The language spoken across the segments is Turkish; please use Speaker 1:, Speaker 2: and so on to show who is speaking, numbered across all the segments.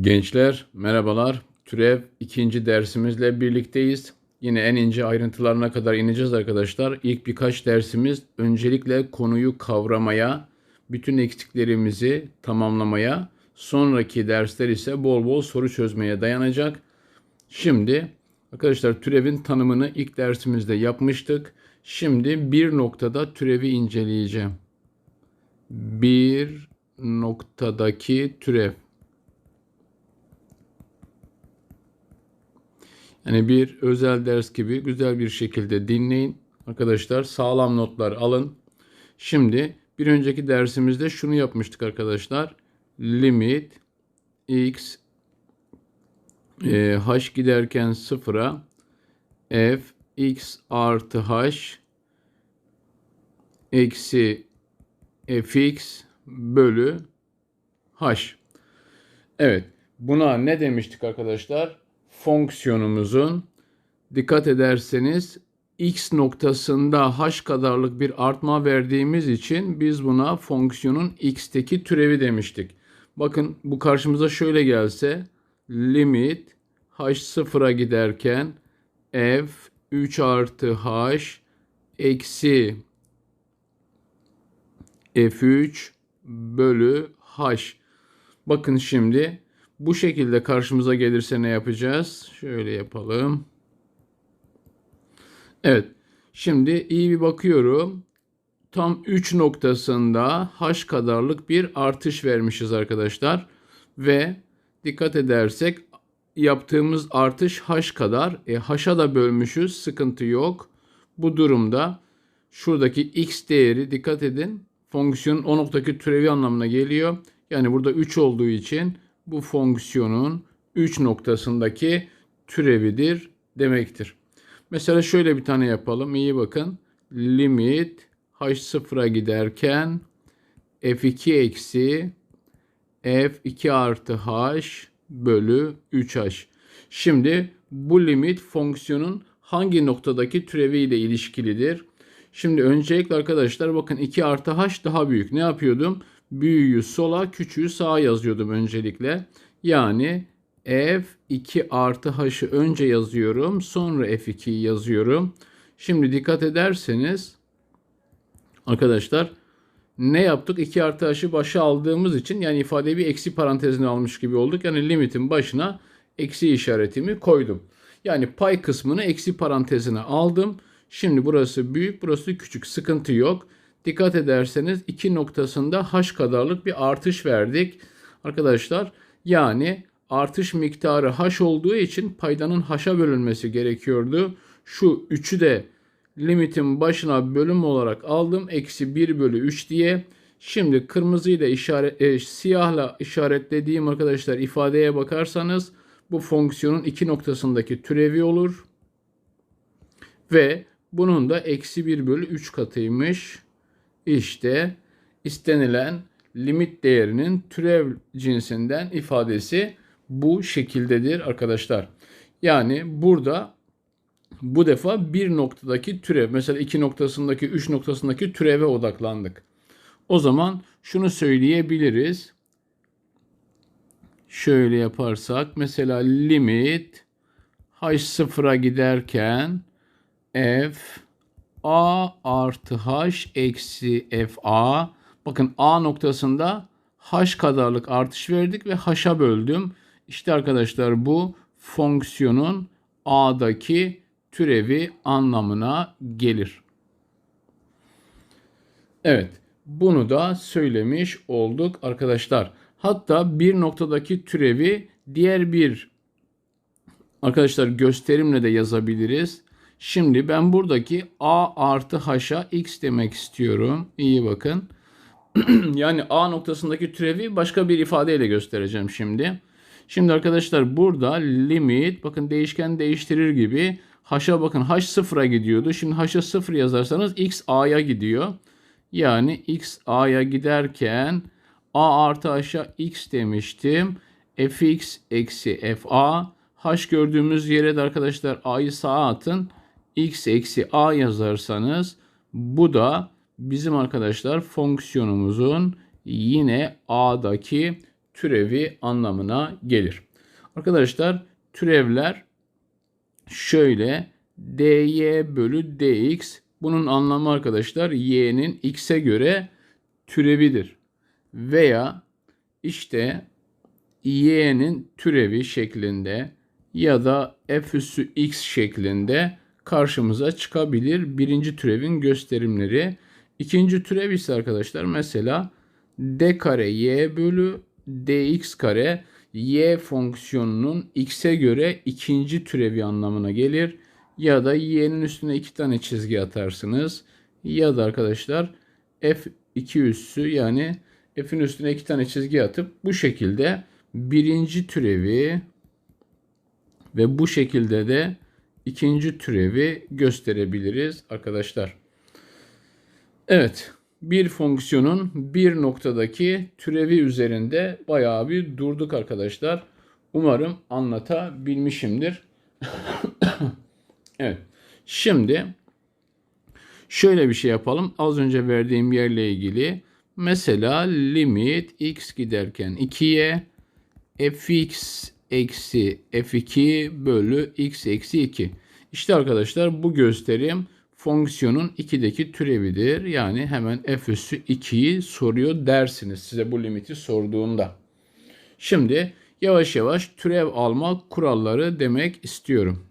Speaker 1: Gençler merhabalar. Türev ikinci dersimizle birlikteyiz. Yine en ince ayrıntılarına kadar ineceğiz arkadaşlar. İlk birkaç dersimiz öncelikle konuyu kavramaya, bütün eksiklerimizi tamamlamaya, sonraki dersler ise bol bol soru çözmeye dayanacak. Şimdi arkadaşlar türevin tanımını ilk dersimizde yapmıştık. Şimdi bir noktada türevi inceleyeceğim. Bir noktadaki türev. Yani bir özel ders gibi güzel bir şekilde dinleyin. Arkadaşlar sağlam notlar alın. Şimdi bir önceki dersimizde şunu yapmıştık arkadaşlar. Limit x e, h giderken sıfıra f x artı h eksi fx bölü h. Evet. Buna ne demiştik arkadaşlar? Fonksiyonumuzun dikkat ederseniz x noktasında h kadarlık bir artma verdiğimiz için biz buna fonksiyonun x'teki türevi demiştik. Bakın bu karşımıza şöyle gelse limit h sıfıra giderken f 3 artı h eksi f3 bölü h. Bakın şimdi bu şekilde karşımıza gelirse ne yapacağız? Şöyle yapalım. Evet. Şimdi iyi bir bakıyorum. Tam 3 noktasında h kadarlık bir artış vermişiz arkadaşlar. Ve dikkat edersek yaptığımız artış h kadar. E, h'a da bölmüşüz. Sıkıntı yok. Bu durumda şuradaki x değeri dikkat edin. Fonksiyonun o noktadaki türevi anlamına geliyor. Yani burada 3 olduğu için bu fonksiyonun 3 noktasındaki türevidir demektir. Mesela şöyle bir tane yapalım. İyi bakın. Limit h sıfıra giderken f2 eksi f2 artı h bölü 3h. Şimdi bu limit fonksiyonun hangi noktadaki türevi ile ilişkilidir? Şimdi öncelikle arkadaşlar bakın 2 artı h daha büyük. Ne yapıyordum? Büyüğü sola, küçüğü sağa yazıyordum öncelikle. Yani f2 artı h'ı önce yazıyorum. Sonra f2'yi yazıyorum. Şimdi dikkat ederseniz arkadaşlar ne yaptık? 2 artı h'ı başa aldığımız için yani ifadeyi bir eksi parantezine almış gibi olduk. Yani limitin başına eksi işaretimi koydum. Yani pay kısmını eksi parantezine aldım. Şimdi burası büyük, burası küçük. Sıkıntı yok. Dikkat ederseniz iki noktasında h kadarlık bir artış verdik. Arkadaşlar yani artış miktarı h olduğu için paydanın h'a bölünmesi gerekiyordu. Şu 3'ü de limitin başına bölüm olarak aldım. Eksi 1 bölü 3 diye. Şimdi kırmızıyla işaret, e, siyahla işaretlediğim arkadaşlar ifadeye bakarsanız bu fonksiyonun iki noktasındaki türevi olur. Ve bunun da eksi 1 bölü 3 katıymış. İşte istenilen limit değerinin türev cinsinden ifadesi bu şekildedir arkadaşlar. Yani burada bu defa bir noktadaki türev mesela iki noktasındaki üç noktasındaki türeve odaklandık. O zaman şunu söyleyebiliriz. Şöyle yaparsak mesela limit h sıfıra giderken f a artı h eksi fa. Bakın a noktasında h kadarlık artış verdik ve h'a böldüm. İşte arkadaşlar bu fonksiyonun a'daki türevi anlamına gelir. Evet bunu da söylemiş olduk arkadaşlar. Hatta bir noktadaki türevi diğer bir arkadaşlar gösterimle de yazabiliriz. Şimdi ben buradaki a artı h'a x demek istiyorum. İyi bakın. yani a noktasındaki türevi başka bir ifadeyle göstereceğim şimdi. Şimdi arkadaşlar burada limit bakın değişken değiştirir gibi h'a bakın h sıfıra gidiyordu. Şimdi h'a sıfır yazarsanız x a'ya gidiyor. Yani x a'ya giderken a artı h'a x demiştim. fx eksi fa h gördüğümüz yere de arkadaşlar a'yı sağa atın x eksi a yazarsanız bu da bizim arkadaşlar fonksiyonumuzun yine a'daki türevi anlamına gelir. Arkadaşlar türevler şöyle dy bölü dx bunun anlamı arkadaşlar y'nin x'e göre türevidir. Veya işte y'nin türevi şeklinde ya da f üssü x şeklinde karşımıza çıkabilir. Birinci türevin gösterimleri. İkinci türev ise arkadaşlar mesela d kare y bölü dx kare y fonksiyonunun x'e göre ikinci türevi anlamına gelir. Ya da y'nin üstüne iki tane çizgi atarsınız. Ya da arkadaşlar f2 üssü yani f'in üstüne iki tane çizgi atıp bu şekilde birinci türevi ve bu şekilde de ikinci türevi gösterebiliriz arkadaşlar. Evet bir fonksiyonun bir noktadaki türevi üzerinde bayağı bir durduk arkadaşlar. Umarım anlatabilmişimdir. evet. Şimdi şöyle bir şey yapalım. Az önce verdiğim yerle ilgili mesela limit x giderken 2'ye fx eksi f2 bölü x eksi 2. İşte arkadaşlar bu gösterim fonksiyonun 2'deki türevidir. Yani hemen f üssü 2'yi soruyor dersiniz size bu limiti sorduğunda. Şimdi yavaş yavaş türev alma kuralları demek istiyorum.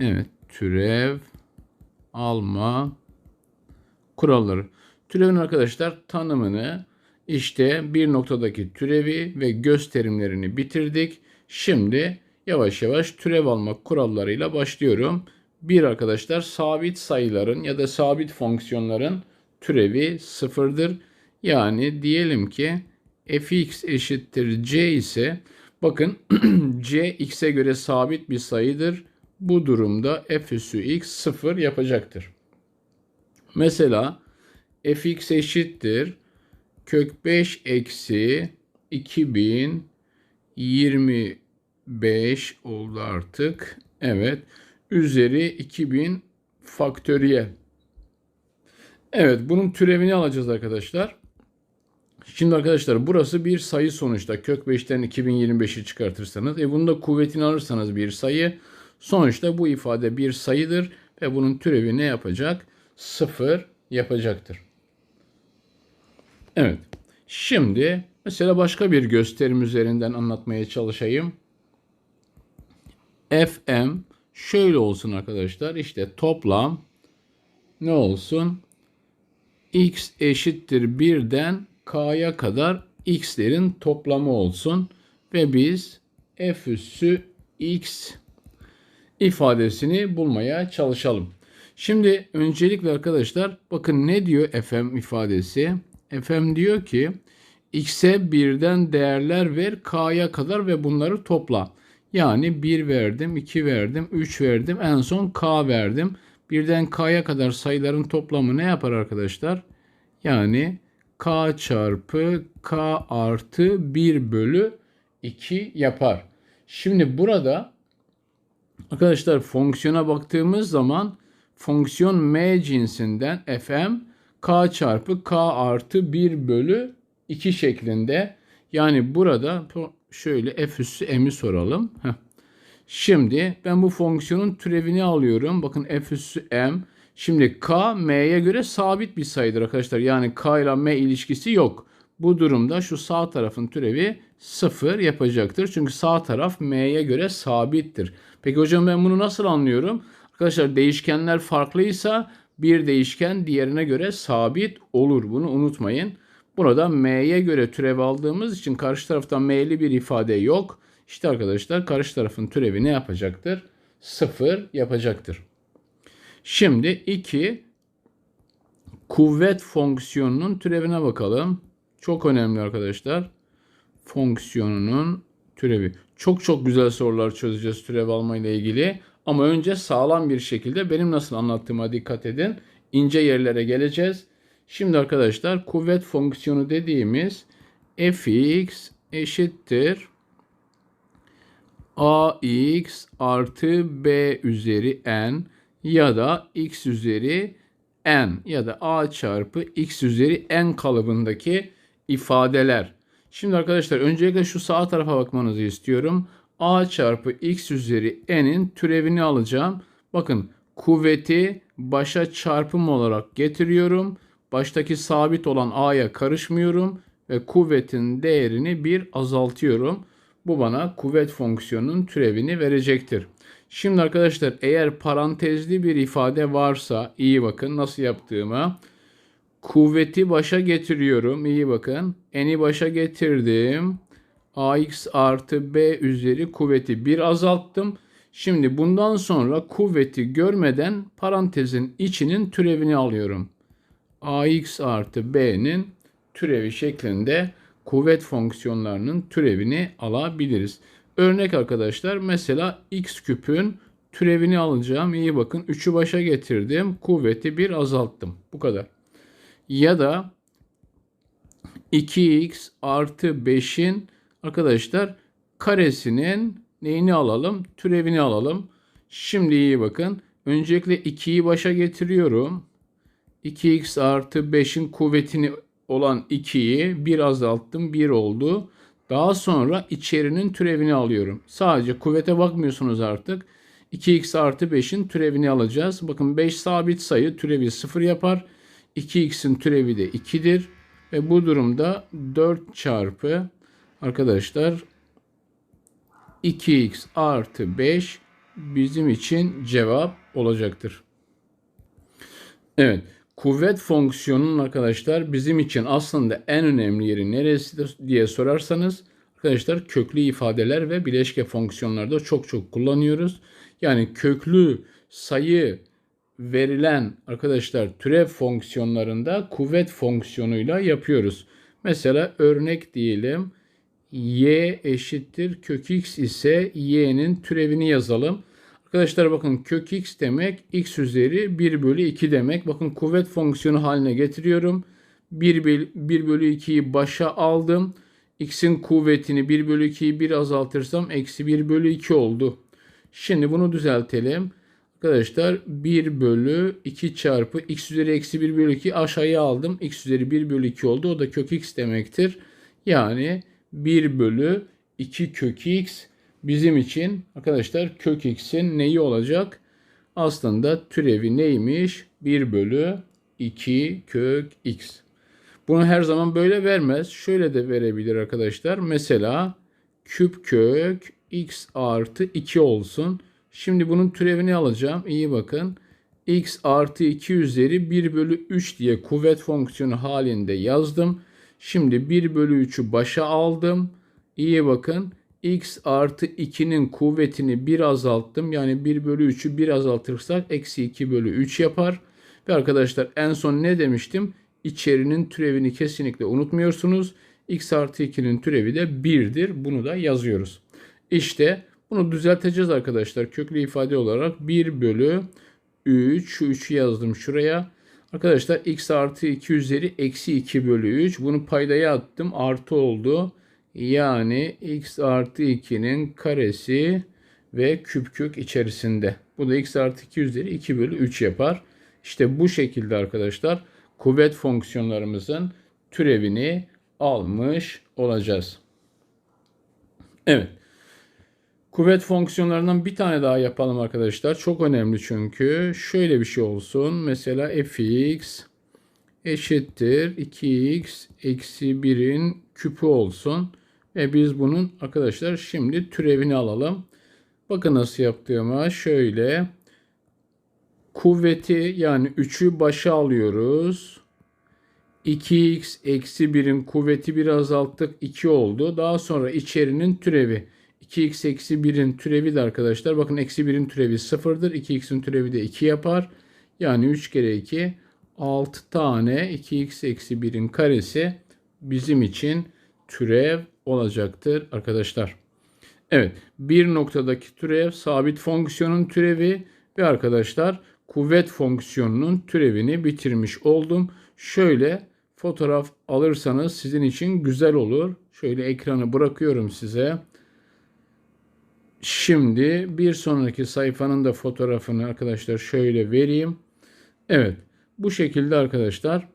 Speaker 1: Evet, türev alma kuralları. Türevin arkadaşlar tanımını işte bir noktadaki türevi ve gösterimlerini bitirdik. Şimdi yavaş yavaş türev almak kurallarıyla başlıyorum. Bir arkadaşlar sabit sayıların ya da sabit fonksiyonların türevi sıfırdır. Yani diyelim ki fx eşittir c ise bakın c x'e göre sabit bir sayıdır. Bu durumda f üssü x sıfır yapacaktır. Mesela fx eşittir kök 5 eksi 2025 oldu artık. Evet. Üzeri 2000 faktöriyel. Evet bunun türevini alacağız arkadaşlar. Şimdi arkadaşlar burası bir sayı sonuçta. Kök 5'ten 2025'i çıkartırsanız. E bunun da kuvvetini alırsanız bir sayı. Sonuçta bu ifade bir sayıdır. Ve bunun türevi ne yapacak? Sıfır yapacaktır. Evet. Şimdi mesela başka bir gösterim üzerinden anlatmaya çalışayım. Fm şöyle olsun arkadaşlar. İşte toplam ne olsun? x eşittir 1'den k'ya kadar x'lerin toplamı olsun. Ve biz f üssü x ifadesini bulmaya çalışalım. Şimdi öncelikle arkadaşlar bakın ne diyor fm ifadesi? Fm diyor ki x'e birden değerler ver k'ya kadar ve bunları topla. Yani 1 verdim, 2 verdim, 3 verdim, en son k verdim. Birden k'ya kadar sayıların toplamı ne yapar arkadaşlar? Yani k çarpı k artı 1 bölü 2 yapar. Şimdi burada arkadaşlar fonksiyona baktığımız zaman fonksiyon m cinsinden fm k çarpı k artı 1 bölü 2 şeklinde. Yani burada şöyle f üssü m'i soralım. Heh. Şimdi ben bu fonksiyonun türevini alıyorum. Bakın f üssü m. Şimdi k m'ye göre sabit bir sayıdır arkadaşlar. Yani k ile m ilişkisi yok. Bu durumda şu sağ tarafın türevi 0 yapacaktır. Çünkü sağ taraf m'ye göre sabittir. Peki hocam ben bunu nasıl anlıyorum? Arkadaşlar değişkenler farklıysa bir değişken diğerine göre sabit olur. Bunu unutmayın. Burada m'ye göre türev aldığımız için karşı tarafta m'li bir ifade yok. İşte arkadaşlar karşı tarafın türevi ne yapacaktır? 0 yapacaktır. Şimdi 2 kuvvet fonksiyonunun türevine bakalım. Çok önemli arkadaşlar. Fonksiyonunun türevi. Çok çok güzel sorular çözeceğiz türev alma ile ilgili. Ama önce sağlam bir şekilde benim nasıl anlattığıma dikkat edin. İnce yerlere geleceğiz. Şimdi arkadaşlar kuvvet fonksiyonu dediğimiz fx eşittir ax artı b üzeri n ya da x üzeri n ya da a çarpı x üzeri n kalıbındaki ifadeler. Şimdi arkadaşlar öncelikle şu sağ tarafa bakmanızı istiyorum. A çarpı x üzeri n'in türevini alacağım. Bakın kuvveti başa çarpım olarak getiriyorum. Baştaki sabit olan a'ya karışmıyorum ve kuvvetin değerini bir azaltıyorum. Bu bana kuvvet fonksiyonunun türevini verecektir. Şimdi arkadaşlar eğer parantezli bir ifade varsa iyi bakın nasıl yaptığıma. Kuvveti başa getiriyorum. İyi bakın. N'i başa getirdim. AX artı B üzeri kuvveti bir azalttım. Şimdi bundan sonra kuvveti görmeden parantezin içinin türevini alıyorum. AX artı B'nin türevi şeklinde kuvvet fonksiyonlarının türevini alabiliriz. Örnek arkadaşlar mesela x küpün türevini alacağım. İyi bakın 3'ü başa getirdim. Kuvveti bir azalttım. Bu kadar. Ya da 2x artı 5'in arkadaşlar karesinin neyini alalım? Türevini alalım. Şimdi iyi bakın. Öncelikle 2'yi başa getiriyorum. 2x artı 5'in kuvvetini olan 2'yi bir azalttım 1 oldu. Daha sonra içerinin türevini alıyorum. Sadece kuvvete bakmıyorsunuz artık. 2x artı 5'in türevini alacağız. Bakın 5 sabit sayı türevi 0 yapar. 2x'in türevi de 2'dir. Ve bu durumda 4 çarpı arkadaşlar 2x artı 5 bizim için cevap olacaktır. Evet. Kuvvet fonksiyonunun arkadaşlar bizim için aslında en önemli yeri neresi diye sorarsanız arkadaşlar köklü ifadeler ve bileşke fonksiyonlarda çok çok kullanıyoruz. Yani köklü sayı verilen arkadaşlar türev fonksiyonlarında kuvvet fonksiyonuyla yapıyoruz. Mesela örnek diyelim y eşittir kök x ise y'nin türevini yazalım. Arkadaşlar bakın kök x demek x üzeri 1 bölü 2 demek. Bakın kuvvet fonksiyonu haline getiriyorum. 1, 1 bölü 2'yi başa aldım. x'in kuvvetini 1 bölü 2'yi 1 azaltırsam eksi 1 bölü 2 oldu. Şimdi bunu düzeltelim. Arkadaşlar 1 bölü 2 çarpı x üzeri eksi 1 bölü 2 aşağıya aldım. x üzeri 1 bölü 2 oldu. O da kök x demektir. Yani 1 bölü 2 kök x bizim için arkadaşlar kök x'in neyi olacak? Aslında türevi neymiş? 1 bölü 2 kök x. Bunu her zaman böyle vermez. Şöyle de verebilir arkadaşlar. Mesela küp kök x artı 2 olsun. Şimdi bunun türevini alacağım. İyi bakın. x artı 2 üzeri 1 bölü 3 diye kuvvet fonksiyonu halinde yazdım. Şimdi 1 bölü 3'ü başa aldım. İyi bakın x artı 2'nin kuvvetini 1 azalttım. Yani 1 bölü 3'ü 1 azaltırsak eksi 2 bölü 3 yapar. Ve arkadaşlar en son ne demiştim? İçerinin türevini kesinlikle unutmuyorsunuz. x artı 2'nin türevi de 1'dir. Bunu da yazıyoruz. İşte bunu düzelteceğiz arkadaşlar. Köklü ifade olarak 1 bölü 3. Şu 3'ü yazdım şuraya. Arkadaşlar x artı 2 üzeri eksi 2 bölü 3. Bunu paydaya attım. Artı oldu. Yani x artı 2'nin karesi ve küp kök içerisinde. Bu da x artı 2 üzeri 2 bölü 3 yapar. İşte bu şekilde arkadaşlar kuvvet fonksiyonlarımızın türevini almış olacağız. Evet. Kuvvet fonksiyonlarından bir tane daha yapalım arkadaşlar. Çok önemli çünkü. Şöyle bir şey olsun. Mesela fx eşittir 2x eksi 1'in küpü olsun. Ve biz bunun arkadaşlar şimdi türevini alalım. Bakın nasıl yaptığıma şöyle kuvveti yani 3'ü başa alıyoruz. 2x eksi 1'in kuvveti bir azalttık 2 oldu. Daha sonra içerinin türevi 2x eksi 1'in türevi de arkadaşlar bakın eksi 1'in türevi 0'dır. 2x'in türevi de 2 yapar. Yani 3 kere 2 6 tane 2x eksi 1'in karesi bizim için türev olacaktır arkadaşlar. Evet bir noktadaki türev sabit fonksiyonun türevi ve arkadaşlar kuvvet fonksiyonunun türevini bitirmiş oldum. Şöyle fotoğraf alırsanız sizin için güzel olur. Şöyle ekranı bırakıyorum size. Şimdi bir sonraki sayfanın da fotoğrafını arkadaşlar şöyle vereyim. Evet bu şekilde arkadaşlar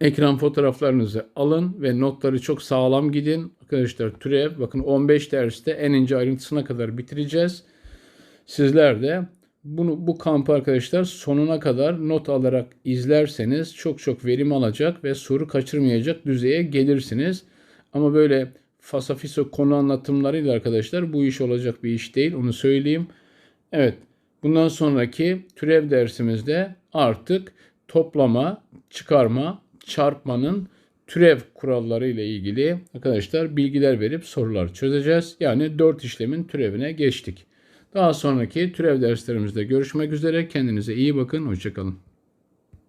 Speaker 1: ekran fotoğraflarınızı alın ve notları çok sağlam gidin. Arkadaşlar türev bakın 15 derste en ince ayrıntısına kadar bitireceğiz. Sizler de bunu bu kampı arkadaşlar sonuna kadar not alarak izlerseniz çok çok verim alacak ve soru kaçırmayacak düzeye gelirsiniz. Ama böyle fasafiso konu anlatımlarıyla arkadaşlar bu iş olacak bir iş değil onu söyleyeyim. Evet bundan sonraki türev dersimizde artık toplama, çıkarma, çarpmanın türev kuralları ile ilgili arkadaşlar bilgiler verip sorular çözeceğiz. Yani 4 işlemin türevine geçtik. Daha sonraki türev derslerimizde görüşmek üzere. Kendinize iyi bakın. Hoşçakalın.